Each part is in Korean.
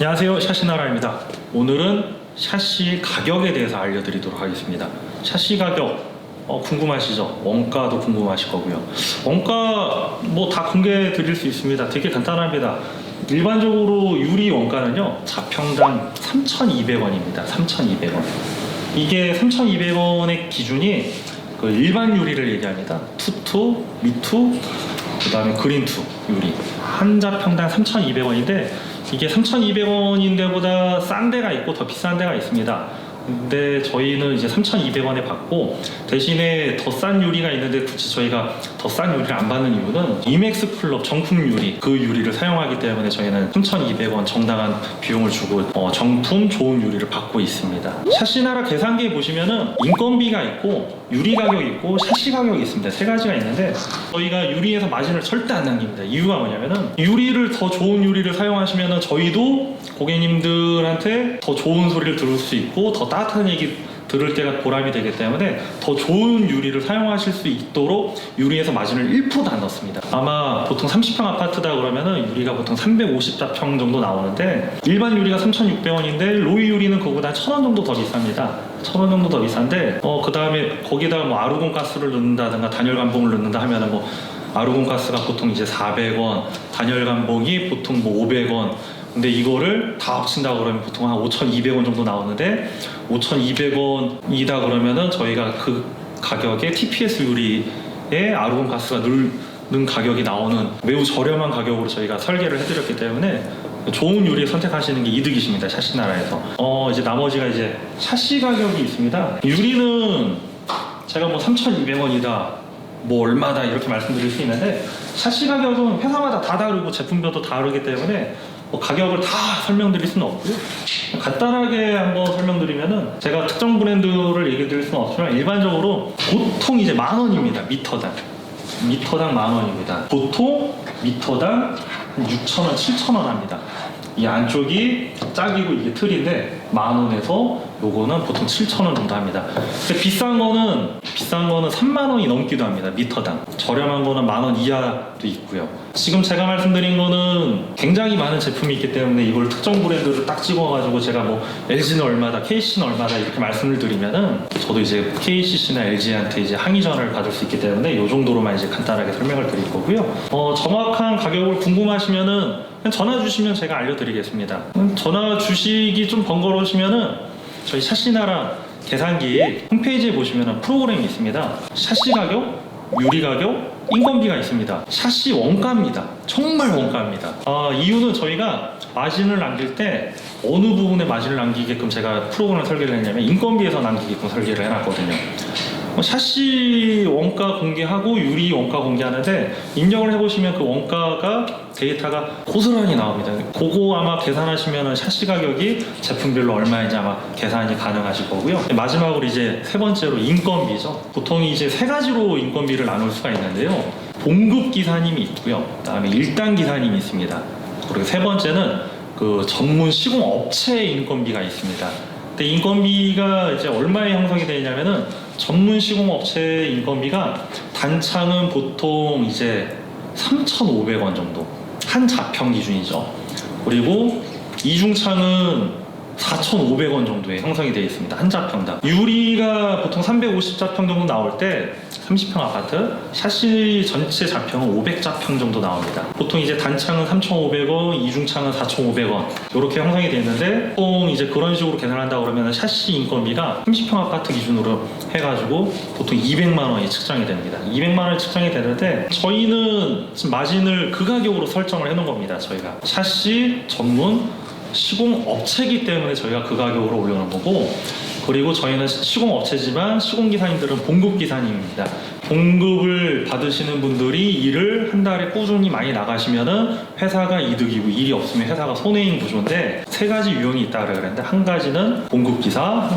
안녕하세요. 샤시나라입니다. 오늘은 샤시 가격에 대해서 알려드리도록 하겠습니다. 샤시 가격 어, 궁금하시죠? 원가도 궁금하실 거고요. 원가 뭐 다 공개해 드릴 수 있습니다. 되게 간단합니다. 일반적으로 유리 원가는요 자평당 3,200원입니다. 3,200원. 이게 3,200원의 기준이 그 일반 유리를 얘기합니다. 투투, 미투, 그 다음에 그린투 유리. 한 자평당 3,200원인데 이게 3,200원인 데보다 싼 데가 있고 더 비싼 데가 있습니다. 근데 저희는 이제 3,200원에 받고 대신에 더 싼 유리가 있는데 굳이 저희가 더 싼 유리를 안 받는 이유는 이맥스 클럽 정품 유리 그 유리를 사용하기 때문에 저희는 3,200원 정당한 비용을 주고 어, 정품 좋은 유리를 받고 있습니다. 샤시나라 계산기에 보시면은 인건비가 있고 유리 가격이 있고 샤시 가격이 있습니다. 세 가지가 있는데 저희가 유리에서 마진을 절대 안 남깁니다. 이유가 뭐냐면은 유리를 더 좋은 유리를 사용하시면은 저희도 고객님들한테 더 좋은 소리를 들을 수 있고 더 따뜻한 얘기 들을 때가 보람이 되기 때문에 더 좋은 유리를 사용하실 수 있도록 유리에서 마진을 1%도 안 넣습니다. 아마 보통 30평 아파트다 그러면은 유리가 보통 350자평 정도 나오는데 일반 유리가 3,600원인데 로이 유리는 그거보다 1,000원 정도 더 비쌉니다. 1,000원 정도 더 비싼데 어 그 다음에 거기다 뭐 아르곤 가스를 넣는다든가 단열 감봉을 넣는다 하면은 뭐 아르곤 가스가 보통 이제 400원, 단열 감봉이 보통 뭐 500원 근데 이거를 다 합친다 그러면 보통 한 5,200원 정도 나오는데 5,200원이다 그러면은 저희가 그 가격에 TPS 유리에 아르곤 가스가 넣는 가격이 나오는 매우 저렴한 가격으로 저희가 설계를 해드렸기 때문에 좋은 유리 선택하시는 게 이득이십니다 샤시 나라에서. 어 이제 나머지가 이제 샤시 가격이 있습니다. 유리는 제가 뭐 3,200원이다 뭐 얼마다 이렇게 말씀드릴 수 있는데 샤시 가격은 회사마다 다 다르고 제품별도 다르기 때문에 뭐 가격을 다 설명드릴 수는 없고요. 간단하게 한번 설명드리면은 제가 특정 브랜드를 얘기 드릴 수는 없지만 일반적으로 보통 이제 만 원입니다. 미터당. 미터당 만 원입니다. 보통 미터당 한 6천 원, 7천 원 합니다. 이 안쪽이 짝이고 이게 틀인데 만 원에서 요거는 보통 7천 원 정도 합니다. 근데 비싼 거는 비싼 거는 3만 원이 넘기도 합니다. 미터당. 저렴한 거는 만 원 이하도 있고요. 지금 제가 말씀드린 거는 굉장히 많은 제품이 있기 때문에 이걸 특정 브랜드를 딱 찍어가지고 제가 뭐 LG는 얼마다, KC는 얼마다 이렇게 말씀을 드리면은 저도 이제 KCC나 LG한테 이제 항의 전화를 받을 수 있기 때문에 이 정도로만 이제 간단하게 설명을 드릴 거고요. 어, 정확한 가격을 궁금하시면은 전화 주시면 제가 알려드리겠습니다. 음, 전화 주시기 좀 번거로우시면은 저희 샤시나라 계산기 홈페이지에 보시면 프로그램이 있습니다. 샤시 가격, 유리 가격, 인건비가 있습니다. 샤시 원가입니다. 정말 원가입니다. 아, 이유는 저희가 마진을 남길 때 어느 부분에 마진을 남기게끔 제가 프로그램을 설계를 했냐면 인건비에서 남기게끔 설계를 해놨거든요. 뭐 샤시 원가 공개하고 유리 원가 공개하는데 입력을 해보시면 그 원가가 데이터가 고스란히 나옵니다. 그거 아마 계산하시면 샤시 가격이 제품별로 얼마인지 아마 계산이 가능하실 거고요. 마지막으로 이제 세 번째로 인건비죠. 보통 이제 세 가지로 인건비를 나눌 수가 있는데요. 봉급 기사님이 있고요. 그다음에 일단 기사님이 있습니다. 그리고 세 번째는 그 전문 시공 업체 인건비가 있습니다. 근데 인건비가 이제 얼마에 형성이 되냐면은 전문 시공 업체 인건비가 단창은 보통 이제 3,500원 정도 한 자평 기준이죠. 그리고 이중창은 4,500원 정도에 형성이 되어 있습니다. 한 자평당. 유리가 보통 350자평 정도 나올 때 30평 아파트, 샤시 전체 자평은 500자평 정도 나옵니다. 보통 이제 단창은 3,500원, 이중창은 4,500원 이렇게 형성이 되어 있는데 보통 이제 그런 식으로 계산한다 그러면 샤시 인건비가 30평 아파트 기준으로 해가지고 보통 200만 원이 측정이 됩니다. 200만 원이 측정이 되는데 저희는 지금 마진을 그 가격으로 설정을 해놓은 겁니다. 저희가 샤시 전문 시공 업체이기 때문에 저희가 그 가격으로 올려놓은 거고 그리고 저희는 시공 업체지만 시공 기사님들은 봉급 기사님입니다. 봉급을 받으시는 분들이 일을 한 달에 꾸준히 많이 나가시면은 회사가 이득이고 일이 없으면 회사가 손해인 구조인데 세 가지 유형이 있다 그랬는데 한 가지는 봉급 기사,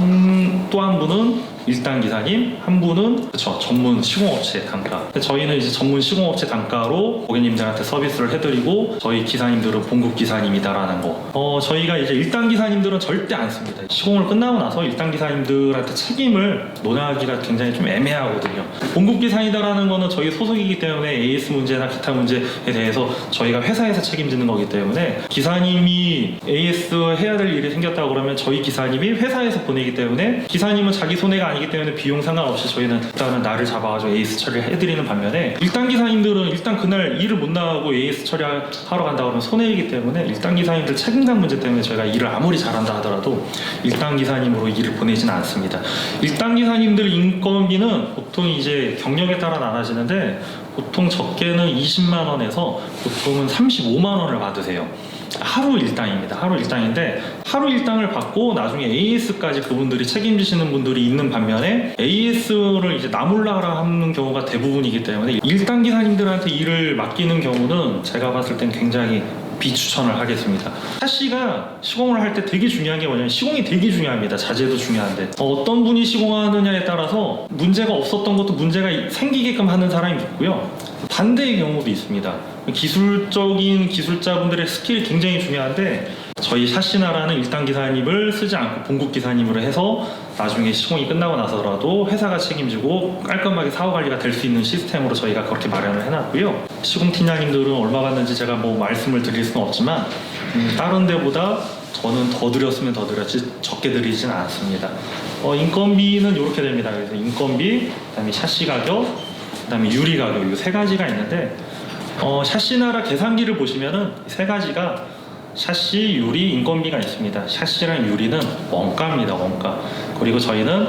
또한 분은 일단 기사님, 한 분은 그쵸 전문 시공업체 단가. 저희는 이제 전문 시공업체 단가로 고객님들한테 서비스를 해드리고 저희 기사님들은 봉급 기사님이다라는 거. 어 저희가 이제 일단 기사님들은 절대 안 씁니다. 시공을 끝나고 나서 일단 기사님들한테 책임을 논하기가 굉장히 좀 애매하거든요. 봉급 기사이다라는 거는 저희 소속이기 때문에 AS 문제나 기타 문제에 대해서 저희가 회사에서 책임지는 거기 때문에 기사님이 AS 해야 될 일이 생겼다고 그러면 저희 기사님이 회사에서 보내기 때문에 기사님은 자기 손해가 아니기 때문에 비용 상관없이 저희는 일단은 나를 잡아가지고 AS 처리를 해드리는 반면에 일단 기사님들은 일단 그날 일을 못 나가고 AS 처리하러 간다 그러면 손해이기 때문에 일단 기사님들 책임감 문제 때문에 저희가 일을 아무리 잘한다 하더라도 일단 기 사님으로 일을 보내지는 않습니다. 일단 기 사님들 인건비는 보통 이제 경력에 따라 나눠지는데 보통 적게는 20만 원에서 보통은 35만 원을 받으세요. 하루 일당입니다. 하루 일당인데 하루 일당을 받고 나중에 AS까지 그분들이 책임지시는 분들이 있는 반면에 AS를 이제 나몰라라 하는 경우가 대부분이기 때문에 일당 기사님들한테 일을 맡기는 경우는 제가 봤을 땐 굉장히 비추천을 하겠습니다. 샤시가 시공을 할 때 되게 중요한 게 뭐냐면 시공이 되게 중요합니다. 자재도 중요한데 어, 떤 분이 시공하느냐에 따라서 문제가 없었던 것도 문제가 생기게끔 하는 사람이 있고요. 반대의 경우도 있습니다. 기술적인 기술자분들의 스킬이 굉장히 중요한데 저희 샤시나라는 일단 기사님을 쓰지 않고 봉급 기사님으로 해서 나중에 시공이 끝나고 나서라도 회사가 책임지고 깔끔하게 사후 관리가 될 수 있는 시스템으로 저희가 그렇게 마련을 해놨고요. 시공 팀장님들은 얼마 받는지 제가 뭐 말씀을 드릴 수는 없지만 음, 다른 데보다 저는 더 드렸으면 더 드렸지 적게 드리지는 않습니다. 어, 인건비는 이렇게 됩니다. 그래서 인건비, 그다음에 샤시 가격, 그다음에 유리 가격 이 세 가지가 있는데 어, 샤시나라 계산기를 보시면은 이세 가지가 샤시, 유리, 인건비가 있습니다. 샤시랑 유리는 원가입니다. 원가. 그리고 저희는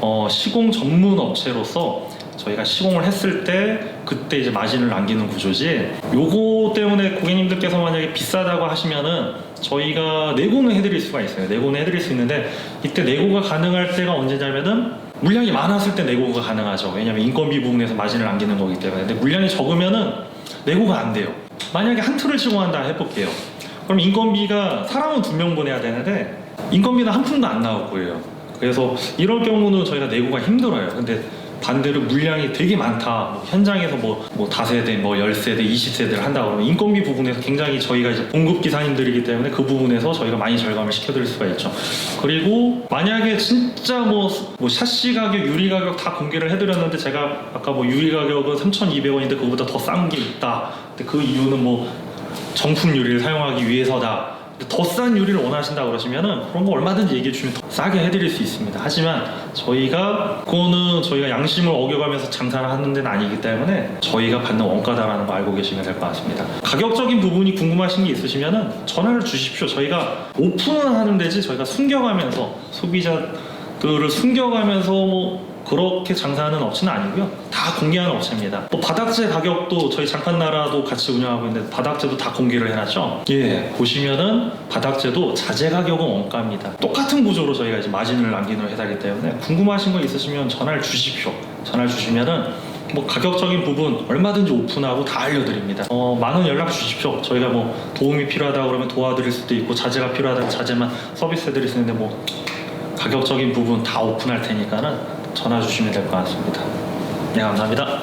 어, 시공 전문 업체로서 저희가 시공을 했을 때 그때 이제 마진을 남기는 구조지. 요거 때문에 고객님들께서 만약에 비싸다고 하시면은 저희가 내고는 해드릴 수가 있어요. 내고는 해드릴 수 있는데 이때 내고가 가능할 때가 언제냐면은 물량이 많았을 때 내고가 가능하죠. 왜냐면 인건비 부분에서 마진을 남기는 거기 때문에. 근데 물량이 적으면은 내고가 안 돼요. 만약에 한 틀을 시공한다 해볼게요. 그럼 인건비가 사람은 두 명 보내야 되는데 인건비는 한 푼도 안 나올 거예요. 그래서 이럴 경우는 저희가 내고가 힘들어요. 근데 반대로 물량이 되게 많다. 뭐 현장에서 뭐, 뭐 다세대, 뭐 열세대, 이십세대를 한다 그러면 인건비 부분에서 굉장히 저희가 이제 공급 기사님들이기 때문에 그 부분에서 저희가 많이 절감을 시켜드릴 수가 있죠. 그리고 만약에 진짜 뭐, 뭐 샤시 가격, 유리 가격 다 공개를 해드렸는데 제가 아까 뭐 유리 가격은 3,200원인데 그거보다 더 싼 게 있다. 근데 그 이유는 뭐 정품 유리를 사용하기 위해서다. 더싼 유리를 원하신다 그러시면은 그런 거 얼마든지 얘기해 주면 더 싸게 해드릴 수 있습니다. 하지만 저희가 그거는 저희가 양심을 어겨가면서 장사를 하는 데는 아니기 때문에 저희가 받는 원가다라는 거 알고 계시면 될 것 같습니다. 가격적인 부분이 궁금하신 게 있으시면은 전화를 주십시오. 저희가 오픈은 하는 데지 저희가 숨겨가면서 소비자 들을 숨겨가면서 뭐 그렇게 장사하는 업체는 아니고요. 다 공개하는 업체입니다. 또 바닥재 가격도 저희 장판나라도 같이 운영하고 있는데 바닥재도 다 공개를 해놨죠. 예, 보시면은 바닥재도 자재 가격은 원가입니다. 똑같은 구조로 저희가 이제 마진을 남기는 회사이기 때문에 궁금하신 거 있으시면 전화를 주십시오. 전화를 주시면은 뭐 가격적인 부분 얼마든지 오픈하고 다 알려드립니다. 어, 많은 연락 주십시오. 저희가 뭐 도움이 필요하다 그러면 도와드릴 수도 있고 자재가 필요하다 자재만 서비스해드릴 수 있는데 뭐 가격적인 부분 다 오픈할 테니까는 전화 주시면 될 것 같습니다. 네, 감사합니다.